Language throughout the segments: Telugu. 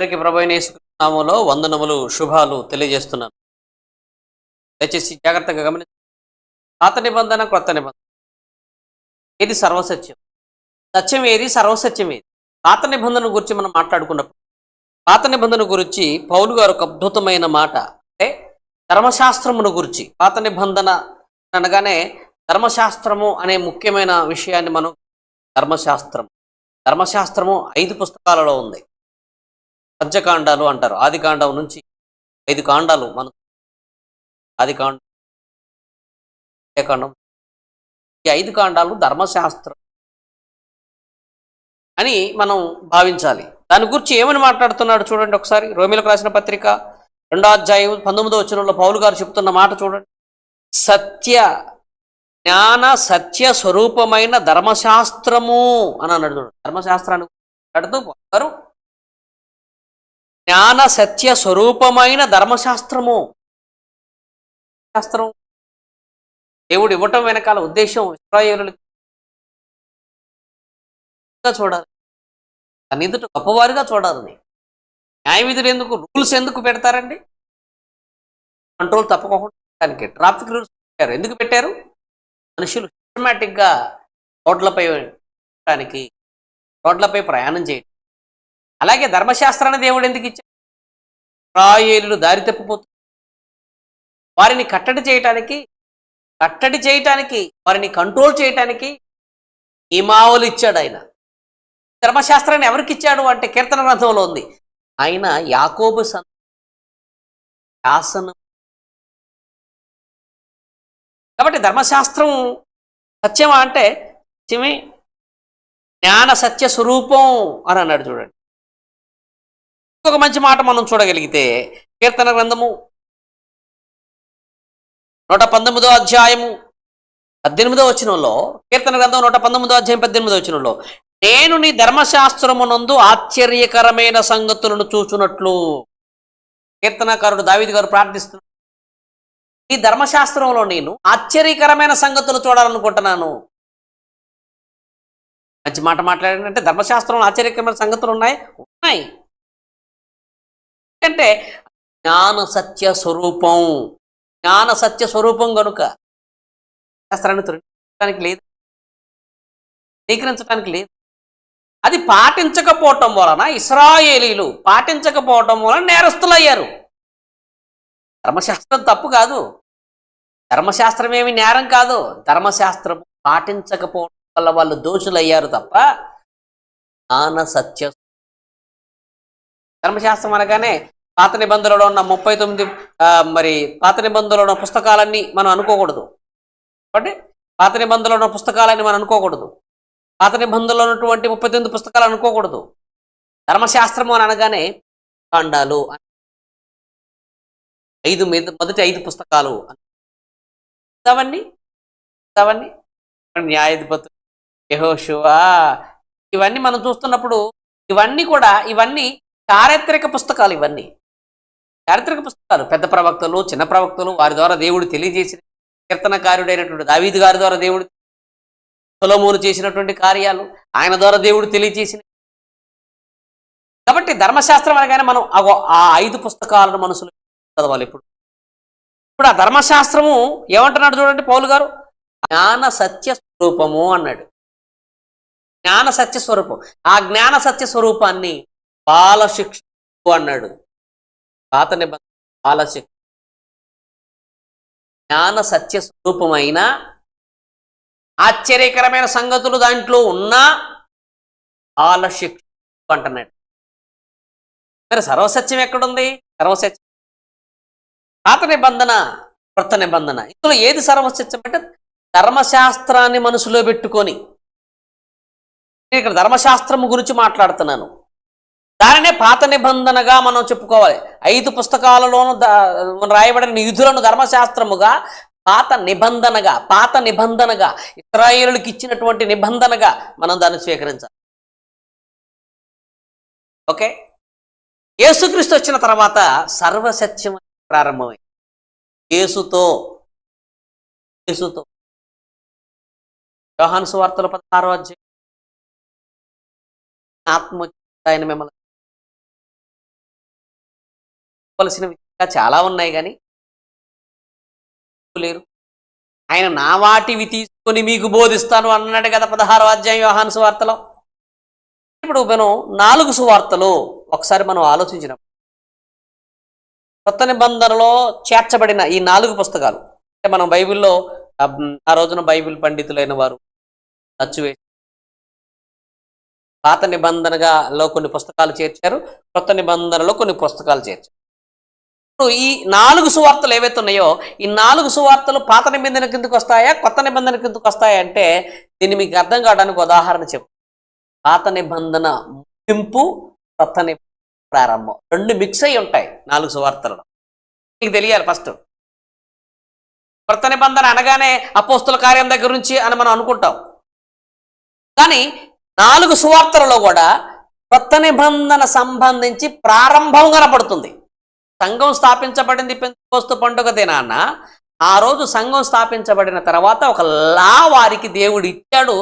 అందరికీ ప్రభైనేసుకున్నాములో వందనములు శుభాలు తెలియజేస్తున్నాను. దయచేసి జాగ్రత్తగా గమనించండి. పాత నిబంధన కొత్త నిబంధన. ఏది సర్వసత్యం? సత్యం ఏది? సర్వసత్యం ఏది? పాత నిబంధన గురించి మనం మాట్లాడుకున్నప్పుడు పాత నిబంధన గురించి పౌలు గారు ఒక అద్భుతమైన మాట. అంటే ధర్మశాస్త్రమును గురించి పాత నిబంధన అనగానే ధర్మశాస్త్రము అనే ముఖ్యమైన విషయాన్ని మనం ధర్మశాస్త్రం ధర్మశాస్త్రము ఐదు పుస్తకాలలో ఉంది. పంచకాండాలు అంటారు. ఆది కాండం నుంచి ఐదు కాండాలు మనం ఆది కాండం కాండం? ఈ ఐదు కాండాలు ధర్మశాస్త్రం అని మనం భావించాలి. దాని గురించి ఏమని మాట్లాడుతున్నాడు చూడండి ఒకసారి. రోమిలకు రాసిన పత్రిక రెండో అధ్యాయం పంతొమ్మిదో వచనంలో పౌలు గారు చెప్తున్న మాట చూడండి. సత్య జ్ఞాన సత్య స్వరూపమైన ధర్మశాస్త్రము అని అన్నాడు చూడండి. ధర్మశాస్త్రాన్ని మాట్లాడుతూ గారు జ్ఞాన సత్య స్వరూపమైన ధర్మశాస్త్రము. శాస్త్రం దేవుడు ఇవ్వటం వెనకాల ఉద్దేశం ఇస్రాయేలుగా చూడాలి. తన ఎదుట గొప్పవారిగా చూడాలని న్యాయ విధులు ఎందుకు రూల్స్ ఎందుకు పెడతారండి? కంట్రోల్ తప్పకుండా దానికి ట్రాఫిక్ రూల్స్ పెట్టారు. ఎందుకు పెట్టారు? మనుషులు సిస్టమేటిక్గా రోడ్లపై రోడ్లపై ప్రయాణం చేయడం అలాగే ధర్మశాస్త్రాన్ని దేవుడు ఎందుకు ఇచ్చాడు? రాయేలు దారి తప్పిపోతుంది వారిని కట్టడి చేయటానికి కట్టడి చేయటానికి వారిని కంట్రోల్ చేయటానికి నియమావళి ఇచ్చాడు ఆయన. ధర్మశాస్త్రాన్ని ఎవరికి ఇచ్చాడు అంటే కీర్తన గ్రంథంలో ఉంది. ఆయన యాకోబు సన్ శాసనం కాబట్టి ధర్మశాస్త్రం సత్యమా అంటే సత్యమే జ్ఞాన సత్య స్వరూపం అని అన్నాడు చూడండి. ఒక మంచి మాట మనం చూడగలిగితే కీర్తన గ్రంథము నూట పంతొమ్మిదో అధ్యాయము పద్దెనిమిదో వచనంలో కీర్తన గ్రంథం నూట పంతొమ్మిదో అధ్యాయం పద్దెనిమిదో వచనంలో నేను నీ ధర్మశాస్త్రమునందు ఆశ్చర్యకరమైన సంగతులను చూచున్నట్లు కీర్తనకారుడు దావిది గారు ప్రార్థిస్తున్నాడు నీ ధర్మశాస్త్రంలో నేను ఆశ్చర్యకరమైన సంగతులు చూడాలనుకుంటున్నాను. మంచి మాట మాట్లాడాడంటే ధర్మశాస్త్రంలో ఆశ్చర్యకరమైన సంగతులు ఉన్నాయి? ఉన్నాయి. అంటే జ్ఞాన సత్య స్వరూపం జ్ఞాన సత్య స్వరూపం కనుక శాస్త్రాన్ని తృణీకరించడానికి లేదు. స్వీకరించడానికి లేదు. అది పాటించకపోవటం వలన ఇస్రాయేలీలు పాటించకపోవటం వలన నేరస్తులయ్యారు. ధర్మశాస్త్రం తప్పు కాదు. ధర్మశాస్త్రం ఏమి నేరం కాదు. ధర్మశాస్త్రం పాటించకపోవడం వల్ల వాళ్ళు దోషులయ్యారు తప్ప జ్ఞాన సత్య ధర్మశాస్త్రం అనగానే పాత నిబంధనలో ఉన్న ముప్పై తొమ్మిది మరి పాత నిబంధనలో ఉన్న పుస్తకాలన్నీ మనం అనుకోకూడదు. కాబట్టి పాత నిబంధనలో ఉన్న పుస్తకాలని మనం అనుకోకూడదు. పాత నిబంధనలో ఉన్నటువంటి ముప్పై తొమ్మిది పుస్తకాలు అనుకోకూడదు. ధర్మశాస్త్రము అని అనగానే కాండాలు ఐదు మీద మొదటి ఐదు పుస్తకాలు. అని. అవన్నీ అవన్నీ న్యాయాధిపతులు యహోశివా ఇవన్నీ మనం చూస్తున్నప్పుడు ఇవన్నీ కూడా ఇవన్నీ చారిత్రక పుస్తకాలు ఇవన్నీ. చారిత్రక పుస్తకాలు పెద్ద ప్రవక్తలు చిన్న ప్రవక్తలు వారి ద్వారా దేవుడు తెలియజేసిన కీర్తనకారుడైనటువంటి దావీదు గారి ద్వారా దేవుడు సొలమోను చేసినటువంటి కార్యాలు ఆయన ద్వారా దేవుడు తెలియజేసిన కాబట్టి ధర్మశాస్త్రం అనగానే మనం ఆ ఐదు పుస్తకాలను మనసులో చదవాలి ఇప్పుడు. ఇప్పుడు ఆ ధర్మశాస్త్రము ఏమంటున్నాడు చూడండి పౌలు గారు? జ్ఞాన సత్య స్వరూపము అన్నాడు. జ్ఞాన సత్య స్వరూపం. ఆ జ్ఞాన సత్య స్వరూపాన్ని బాలశిక్ష అన్నాడు. పాత నిబంధన బాలశిక్ష. జ్ఞాన సత్య స్వరూపమైన ఆశ్చర్యకరమైన సంగతులు దాంట్లో ఉన్నా బాలశిక్ష అంటున్నాడు. మరి సర్వసత్యం ఎక్కడుంది? సర్వసత్యం. పాత నిబంధన కొత్త నిబంధన. ఇందులో ఏది సర్వసత్యం అంటే ధర్మశాస్త్రాన్ని మనసులో పెట్టుకొని. నేను ఇక్కడ ధర్మశాస్త్రం గురించి మాట్లాడుతున్నాను. దానినే పాత నిబంధనగా మనం చెప్పుకోవాలి. ఐదు పుస్తకాలలోనూ రాయబడిన నిధులను ధర్మశాస్త్రముగా పాత నిబంధనగా పాత నిబంధనగా ఇస్రాయేలుకి ఇచ్చినటువంటి నిబంధనగా మనం దాన్ని స్వీకరించాలి. ఓకే? యేసుక్రీస్తు వచ్చిన తర్వాత సర్వసత్యం ప్రారంభమైంది. యేసుతో యేసుతో. యోహాను సువార్తల పదహారో అధ్యాయం. ఆత్మ ఆయన మిమ్మల్ని చెప్పవలసినవి చాలా ఉన్నాయి కానీ లేరు. ఆయన నా వాటివి తీసుకొని మీకు బోధిస్తాను అన్నాడు కదా పదహారు అధ్యాయం వ్యవహాన్ సువార్తలో. ఇప్పుడు మనం నాలుగు సువార్తలు ఒకసారి మనం ఆలోచించిన. కొత్త నిబంధనలో చేర్చబడిన ఈ నాలుగు పుస్తకాలు. అంటే మనం బైబిల్లో ఆ, రోజున బైబిల్ పండితులైన వారు అచ్చు పాత నిబంధనగాలో కొన్ని పుస్తకాలు చేర్చారు కొత్త నిబంధనలో కొన్ని పుస్తకాలు చేర్చారు. ఈ నాలుగు సువార్తలు ఏవైతే ఉన్నాయో ఈ నాలుగు సువార్తలు పాత నిబంధన కిందకు వస్తాయా కొత్త నిబంధన కిందకు వస్తాయా అంటే దీన్ని మీకు అర్థం కావడానికి ఉదాహరణ చెప్పు. పాత నిబంధన ముగింపు కొత్త నిబంధన ప్రారంభం. రెండు మిక్స్ అయి ఉంటాయి నాలుగు సువార్తలు మీకు తెలియాలి ఫస్ట్ కొత్త నిబంధన అనగానే అపోస్తుల కార్యం దగ్గర నుంచి అని మనం అనుకుంటాం. కానీ నాలుగు సువార్తలలో కూడా కొత్త నిబంధన సంబంధించి ప్రారంభం కనపడుతుంది. సంఘం స్థాపించబడింది పెంచుకోస్తు పండుగ దినాన ఆ రోజు సంఘం స్థాపించబడిన తర్వాత ఒక లా వారికి దేవుడు ఇచ్చాడు.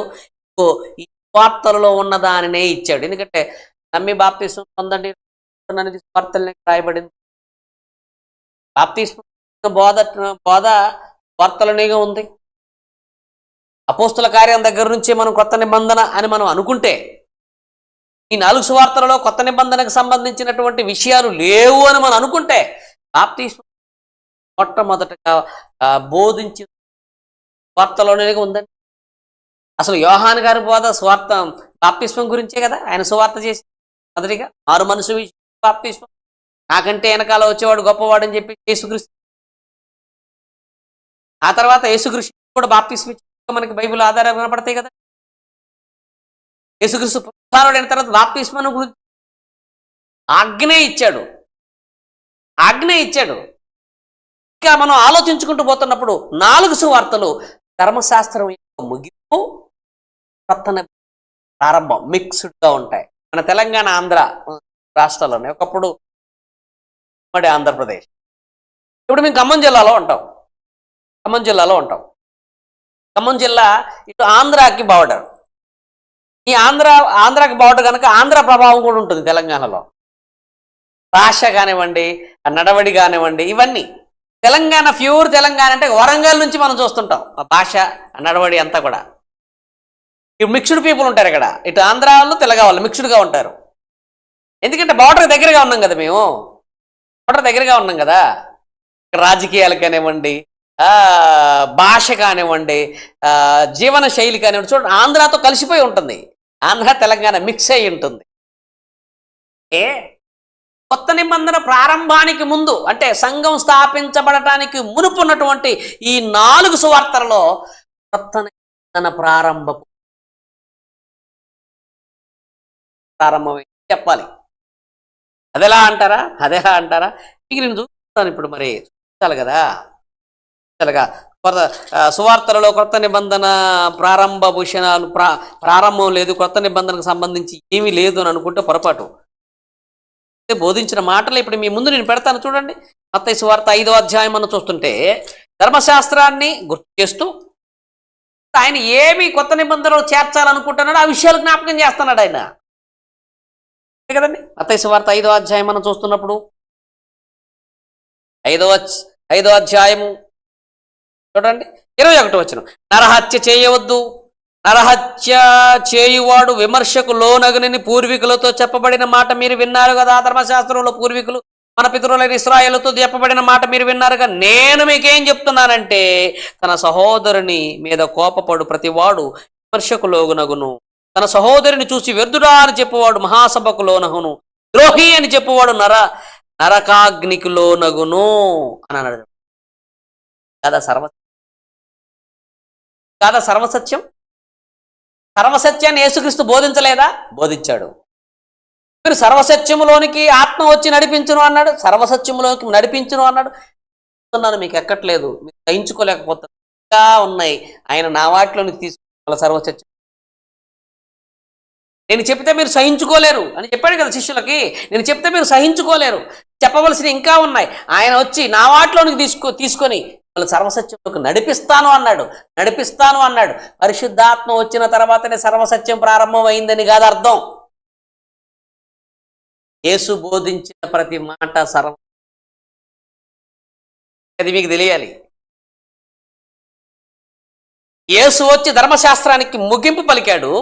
ఈ వార్తలలో ఉన్న దానినే ఇచ్చాడు. ఎందుకంటే నమ్మి బాప్తీసం పొందండి. అనేది వార్తలనే రాయబడింది. బాప్తీసం బోధ బోధ వార్తలనేగా ఉంది. అపోస్తుల కార్యం దగ్గర నుంచి మనం కొత్త నిబంధన అని మనం అనుకుంటే ఈ నాలుగు సువార్తలలో కొత్త నిబంధనకు సంబంధించినటువంటి విషయాలు లేవు అని మనం అనుకుంటే బాప్తీసం మొట్టమొదటగా బోధించిన వార్తలోనే ఉందండి. అసలు యోహాన్ గారి బోధ స్వార్థ బాప్తిస్వం గురించే కదా? ఆయన సువార్త చేసి మొదటిగా ఆరు మనసు విషయం బాప్తిస్వం నాకంటే వెనకాల వచ్చేవాడు గొప్పవాడు అని చెప్పి యేసుక్రీస్తు ఆ తర్వాత యేసుకృష్ణ కూడా బాప్తిస్వం మనకి బైబిల్ ఆధారాలు కనపడతాయి కదా? యేసుకృష్ణ పునరుద్ధరణుడైన తర్వాత బాప్తిస్మను గురించి ఆజ్ఞ ఇచ్చాడు. ఆజ్ఞ ఇచ్చాడు. ఇంకా మనం ఆలోచించుకుంటూ పోతున్నప్పుడు నాలుగు సువార్తలు ధర్మశాస్త్రం యొక్క ముగింపు కొత్త ప్రారంభం మిక్స్డ్గా ఉంటాయి. మన తెలంగాణ ఆంధ్ర రాష్ట్రాల్లోనే. ఒకప్పుడు ఉమ్మడి ఆంధ్రప్రదేశ్. ఇప్పుడు మేము ఖమ్మం జిల్లాలో ఉంటాం. ఖమ్మం జిల్లాలో ఉంటాం. ఖమ్మం జిల్లా ఇటు ఆంధ్రాకి బార్డర్. ఈ ఆంధ్ర ఆంధ్రాకి బార్డర్ కనుక ఆంధ్ర ప్రభావం కూడా ఉంటుంది తెలంగాణలో. భాష కానివ్వండి నడవడి కానివ్వండి ఇవన్నీ. తెలంగాణ ప్యూర్ తెలంగాణ అంటే వరంగల్ నుంచి మనం చూస్తుంటాం. ఆ భాష నడవడి అంతా కూడా. ఇప్పుడు మిక్స్డ్ పీపుల్ ఉంటారు ఇక్కడ. ఇటు ఆంధ్ర వాళ్ళు తెలంగాణ వాళ్ళు మిక్స్డ్గా ఉంటారు. ఎందుకంటే బార్డర్ దగ్గరగా ఉన్నాం కదా మేము. బార్డర్ దగ్గరగా ఉన్నాం కదా. రాజకీయాలు కానివ్వండి భాష కానివ్వండి జీవన శైలి కానివ్వండి చూడండి ఆంధ్రాతో కలిసిపోయి ఉంటుంది. ఆంధ్ర తెలంగాణ మిక్స్ అయి ఉంటుంది. ఏ? కొత్త నిబంధన ప్రారంభానికి ముందు అంటే సంఘం స్థాపించబడటానికి మునుపు ఉన్నటువంటి ఈ నాలుగు సువార్తలలో కొత్త నిబంధన ప్రారంభపు ప్రారంభమై చెప్పాలి. అదెలా అంటారా? అదెలా అంటారా? ఇక నేను చూస్తాను ఇప్పుడు మరి. చూస్తాను కదా? చూడాలిగా? సువార్తలలో కొత్త నిబంధన ప్రారంభ భూషణాలు ప్రా ప్రారంభం లేదు కొత్త నిబంధనకు సంబంధించి ఏమీ లేదు అని అనుకుంటే పొరపాటు. బోధించిన మాటలు ఇప్పుడు మీ ముందు నేను పెడతాను చూడండి. మత్తయి సువార్త ఐదో అధ్యాయం అని చూస్తుంటే ధర్మశాస్త్రాన్ని గుర్తు చేస్తూ ఆయన ఏమి కొత్త నిబంధనలు చేర్చాలనుకుంటున్నాడో ఆ విషయాలు జ్ఞాపకం చేస్తున్నాడు ఆయన. కదండి? మత్తయి సువార్త ఐదో అధ్యాయం మనం చూస్తున్నప్పుడు ఐదో ఐదో అధ్యాయము చూడండి. ఇరవై ఒకటి వచ్చిన నరహత్య చేయవద్దు. నరహత్య చేయువాడు విమర్శకు లోనగనని పూర్వీకులతో చెప్పబడిన మాట మీరు విన్నారు కదా ధర్మశాస్త్రంలో పూర్వీకులు. మన పితరులైన ఇస్రాయలతో చెప్పబడిన మాట మీరు విన్నారుగా నేను మీకేం చెప్తున్నానంటే తన సహోదరుని మీద కోపపడు ప్రతివాడు విమర్శకు లోగునగును. తన సహోదరిని చూసి వ్యర్థుడా అని చెప్పేవాడు మహాసభకు లోనగును. ద్రోహి అని చెప్పేవాడు నర నరకాగ్నికి లోనగును అని అన్నాడు. కదా సర్వ కాదా సర్వసత్యం? సర్వసత్యాన్ని యేసుక్రీస్తు బోధించలేదా? బోధించాడు. మీరు సర్వసత్యములోనికి ఆత్మ వచ్చి నడిపించును అన్నాడు. సర్వసత్యములోకి నడిపించును అన్నాడు. చెప్తున్నాను మీకు ఎక్కట్లేదు. మీరు గ్రహించుకోలేకపోతున్నారు ఇంకా ఉన్నాయి. ఆయన నా వాటిలోని తీసుకోవాలి సర్వసత్యం. నేను చెప్తే మీరు సహించుకోలేరు అని చెప్పాడు కదా శిష్యులకి. నేను చెప్తే మీరు సహించుకోలేరు. చెప్పవలసిన ఇంకా ఉన్నాయి. ఆయన వచ్చి నా వాటిలోనికి తీసుకో తీసుకొని వాళ్ళు సర్వసత్యంలోకి నడిపిస్తాను అన్నాడు. నడిపిస్తాను అన్నాడు. పరిశుద్ధాత్మ వచ్చిన తర్వాతనే సర్వసత్యం ప్రారంభమైందని కాదు అర్థం. యేసు బోధించిన ప్రతి మాట సర్వ అది మీకు తెలియాలి. యేసు వచ్చి ధర్మశాస్త్రానికి ముగింపు పలికాడు.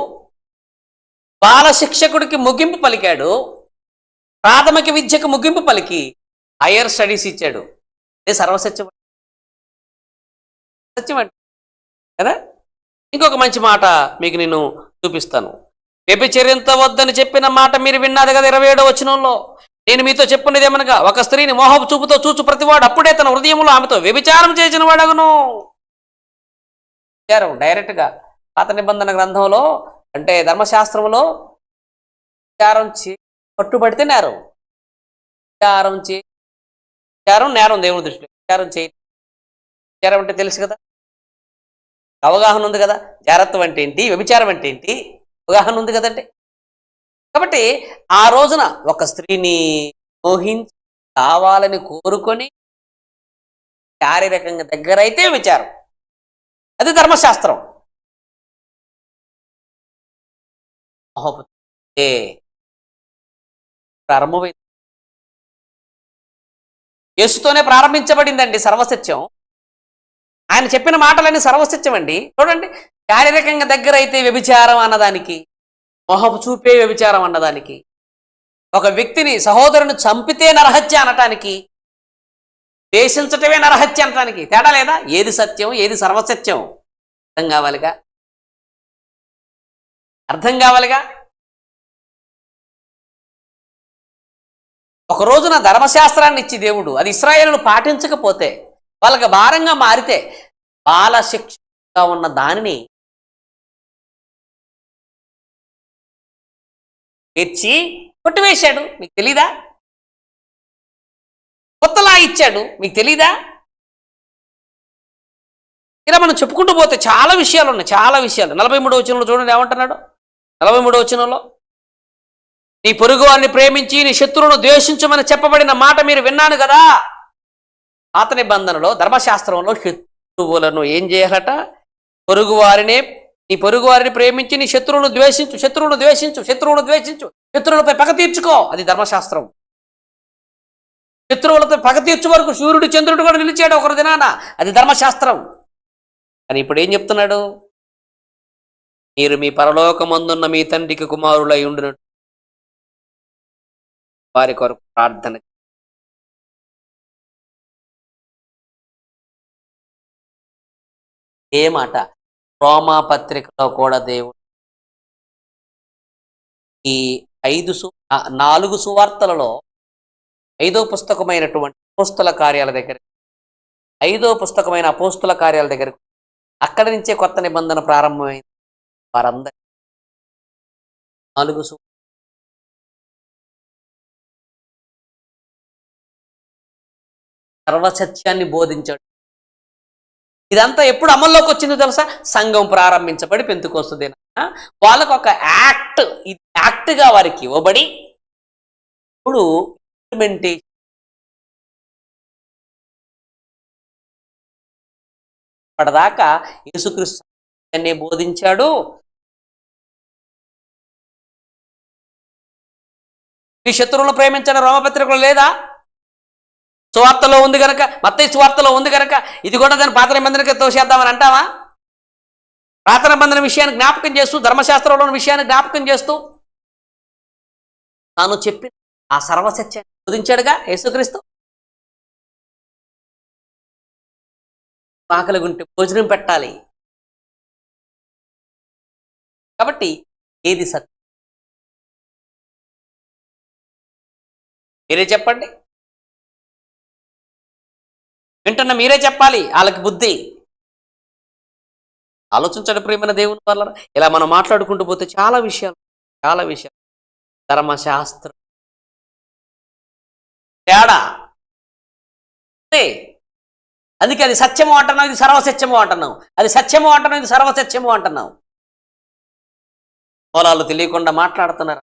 బాల శిక్షకుడికి ముగింపు పలికాడు. ప్రాథమిక విద్యకు ముగింపు పలికి. హయ్యర్ స్టడీస్ ఇచ్చాడు. ఏ సర్వసత్యం సత్యం అంటే కదా? ఇంకొక మంచి మాట మీకు నేను చూపిస్తాను. వ్యభిచరించవద్దని చెప్పిన మాట మీరు విన్నారు కదా ఇరవై ఏడో వచనంలో? నేను మీతో చెప్పినది ఏమనగా ఒక స్త్రీని మోహపు చూపుతో చూచు ప్రతివాడు అప్పుడే తన హృదయంలో ఆమెతో వ్యభిచారం చేసిన వాడగును. వ్యభిచారం డైరెక్ట్గా పాత నిబంధన గ్రంథంలో అంటే ధర్మశాస్త్రంలో విచారం చే పట్టుబడితే నేరం విచారం చే విచారం నేరం దేవుని దృష్టిలో. విచారం చేయి. విచారం అంటే తెలుసు కదా? అవగాహన ఉంది కదా? జాగ్రత్తం అంటే ఏంటి? వ్యభిచారం అంటే ఏంటి? అవగాహన ఉంది కదండి. కాబట్టి ఆ రోజున ఒక స్త్రీని మోహించి కావాలని కోరుకొని శారీరకంగా దగ్గరైతే విచారం అది ధర్మశాస్త్రం. మహోపతి. ప్రారంభమైంది. యేసుతోనే ప్రారంభించబడిందండి సర్వసత్యం. ఆయన చెప్పిన మాటలన్నీ సర్వసత్యం అండి చూడండి శారీరకంగా దగ్గర అయితే వ్యభిచారం అన్నదానికి మొహపు చూపే వ్యభిచారం అన్నదానికి ఒక వ్యక్తిని సహోదరుని చంపితే నరహత్య అనటానికి దేశించటమే నరహత్య అనటానికి తేడా లేదా? ఏది సత్యం ఏది సర్వసత్యం అర్థం కావాలిగా? అర్థం కావాలిగా? ఒక రోజున ధర్మశాస్త్రాన్ని ఇచ్చి దేవుడు అది ఇస్రాయేలును పాటించకపోతే వాళ్ళకి భారంగా మారితే బాలశిక్షగా ఉన్న దానిని తెచ్చి కొట్టివేశాడు. మీకు తెలీదా? కొత్తలా ఇచ్చాడు. మీకు తెలీదా? ఇలా మనం చెప్పుకుంటూ పోతే చాలా విషయాలు ఉన్నాయి. చాలా విషయాలు. నలభై మూడో వచనంలో చూడండి ఏమంటున్నాడు? నలభై మూడో వచనంలో నీ పొరుగు వారిని ప్రేమించి నీ శత్రువును ద్వేషించమని చెప్పబడిన మాట మీరు విన్నాను కదా? పాత నిబంధనలో ధర్మశాస్త్రంలో శత్రువులను ఏం చేయాలట? పొరుగు వారినే నీ పొరుగు వారిని ప్రేమించి నీ శత్రువును ద్వేషించు శత్రువును ద్వేషించు శత్రువును ద్వేషించు శత్రువులపై పగ తీర్చుకో అది ధర్మశాస్త్రం. శత్రువులపై పగ తీర్చు వరకు సూర్యుడు చంద్రుడు కూడా నిలిచాడు ఒకరు దినాన అది ధర్మశాస్త్రం. అని ఇప్పుడు ఏం చెప్తున్నాడు? మీరు మీ పరలోకమందున్న మీ తండ్రికి కుమారులై ఉండినట్టు వారి కొరకు ప్రార్థన ఏ మాట? రోమా పత్రికలో కూడా దేవుడు ఈ ఐదు సు నాలుగు సువార్తలలో ఐదో పుస్తకమైనటువంటి అపోస్తుల కార్యాల దగ్గర ఐదో పుస్తకమైన అపోస్తుల కార్యాల దగ్గర అక్కడి నుంచే కొత్త నిబంధన ప్రారంభమైంది. వారందరి నాలుగు సు సర్వసత్యాన్ని బోధించాడు ఇదంతా ఎప్పుడు అమల్లోకి వచ్చిందో తెలుసా? సంఘం ప్రారంభించబడి పెంతుకొస్తుంది వాళ్ళకు ఒక యాక్ట్ ఇది యాక్ట్గా వారికి ఇవ్వబడి ఇప్పుడు ఇంప్లిమెంటేషన్ ఇప్పటిదాకా యేసుక్రీస్తు బోధించాడు. శత్రువులు శత్రువులను ప్రేమించడం రోమపత్రికలో లేదా? సువార్తలో ఉంది కనుక మత్తయ్య సువార్తలో ఉంది కనుక ఇది కూడా దాన్ని పాత నిబంధనకి తోసేద్దామని అంటావా? పాత నిబంధన విషయాన్ని జ్ఞాపకం చేస్తూ ధర్మశాస్త్రంలోని విషయాన్ని జ్ఞాపకం చేస్తూ తాను చెప్పి ఆ సర్వసత్యాన్ని బోధించాడుగా యేసుక్రీస్తు? ఆకలి గుంటే భోజనం పెట్టాలి. కాబట్టి ఏది సత్యం? మీరే చెప్పండి. వింటున్న మీరే చెప్పాలి వాళ్ళకి బుద్ధి. ఆలోచించడం ప్రేమైన దేవుని వల్ల ఇలా మనం మాట్లాడుకుంటూ పోతే చాలా విషయాలు చాలా విషయాలు. ధర్మశాస్త్రం. తేడా? అందుకే అది సత్యము అంటున్నావు ఇది సర్వసత్యము అంటున్నావు. అది సత్యము అంటున్నావు ఇది సర్వసత్యము అంటున్నావు. పొలాలు తెలియకుండా మాట్లాడుతున్నారు.